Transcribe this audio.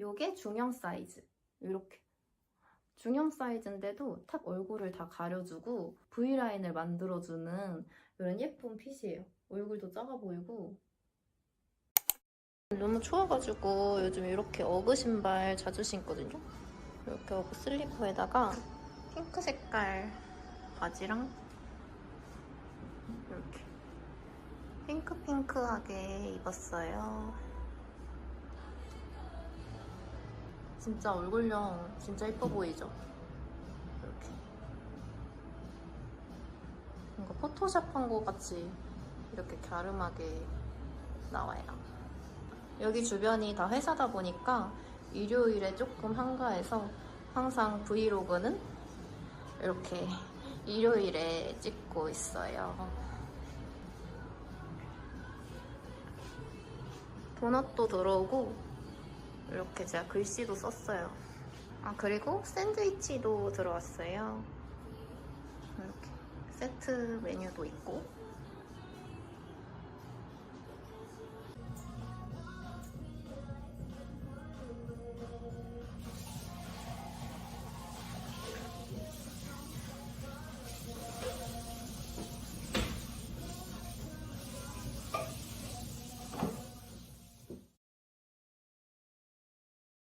요게 중형 사이즈. 이렇게. 중형 사이즈인데도 탁 얼굴을 다 가려주고 V라인을 만들어주는 이런 예쁜 핏이에요. 얼굴도 작아 보이고. 너무 추워가지고 요즘 이렇게 어그 신발 자주 신거든요. 이렇게 어그 슬리퍼에다가 핑크 색깔 바지랑 이렇게 핑크핑크하게 입었어요. 진짜 얼굴형 진짜 예뻐 보이죠? 이렇게 뭔가 포토샵 한 거 같이 이렇게 갸름하게 나와요. 여기 주변이 다 회사다 보니까 일요일에 조금 한가해서 항상 브이로그는 이렇게 일요일에 찍고 있어요. 도넛도 들어오고 이렇게 제가 글씨도 썼어요. 아 그리고 샌드위치도 들어왔어요. 이렇게 세트 메뉴도 있고